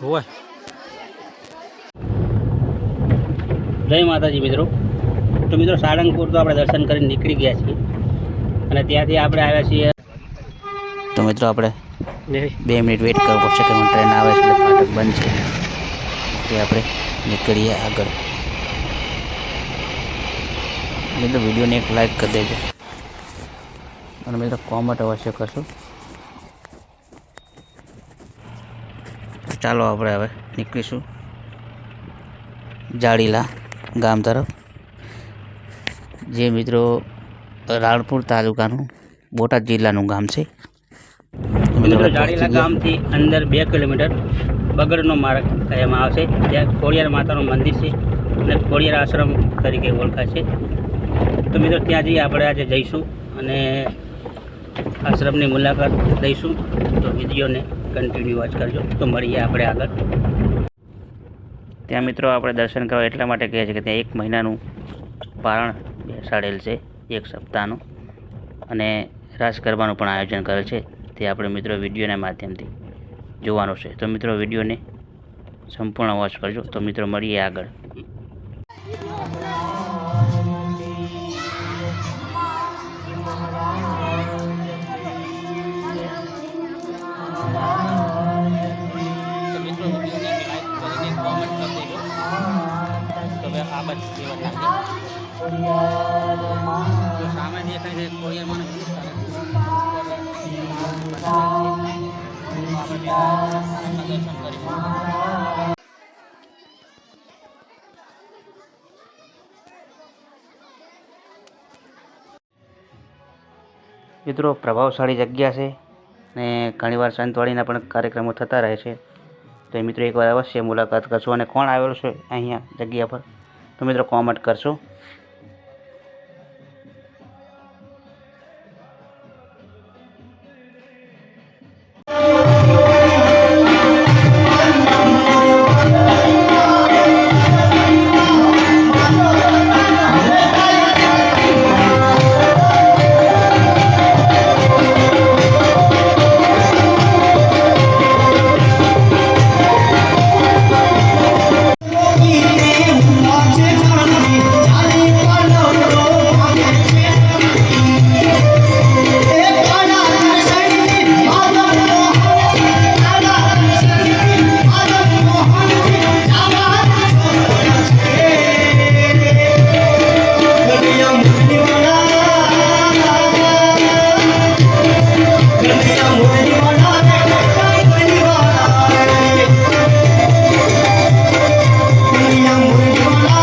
હોય જય માતાજી મિત્રો. તો મિત્રો સાળંગપુર તો આપણે દર્શન કરીને નીકળી ગયા છીએ. અને ત્યાંથી આપણે આવ્યા છીએ. તો મિત્રો આપણે બે મિનિટ વેઇટ કરવું પડશે કે ટ્રેન આવે છે એટલે ફાટક બંધ છે. એ આપણે નીકળીએ આગળ. મિત્રો વિડીયોને એક લાઈક કરી દેજો. અને મિત્રો કોમેન્ટ અવશ્ય કરશો. ચાલો આપણે હવે નીકળીશું જાડીલા ગામ તરફ. જે મિત્રો રાણપુર તાલુકાનું બોટાદ જિલ્લાનું ગામ છે. જાડીલા ગામથી અંદર બે કિલોમીટર બગડનો માર્ગ કહેવામાં આવશે ત્યાં ખોડિયાર માતાનું મંદિર છે અને ખોડિયાર આશ્રમ તરીકે ઓળખાય છે. તો મિત્રો, ત્યાં જઈ આપણે આજે જઈશું અને આશ્રમની મુલાકાત લઈશું. તો વિડીયોને કન્ટિન્યુ વોચ કરજો. તો મળીએ આપણે આગળ. ત્યાં મિત્રો આપણે દર્શન કરવા એટલા માટે કહે છે કે ત્યાં એક મહિનાનું પારણ બેસાડેલ છે, એક સપ્તાહનું. અને રાસ ગરબાનું પણ આયોજન કરેલ છે. તે આપણે મિત્રો વિડીયોના માધ્યમથી જોવાનું છે. તો મિત્રો વિડીયોને સંપૂર્ણ વોચ કરજો. તો મિત્રો મળીએ આગળ. તો હવે આ બાજુ સેવા નાખી તો સામે દેખાય છે દર્શન કરીશું મિત્રો, પ્રભાવશાળી જગ્યા છે ને ઘણીવાર સંતવાડીના પણ કાર્યક્રમો થતા રહે છે. તો મિત્રો, એકવાર અવશ્ય મુલાકાત કરશો. અને કોણ આવેલું છે અહીંયા જગ્યા પર? તો મિત્રો કોમેન્ટ કરશો.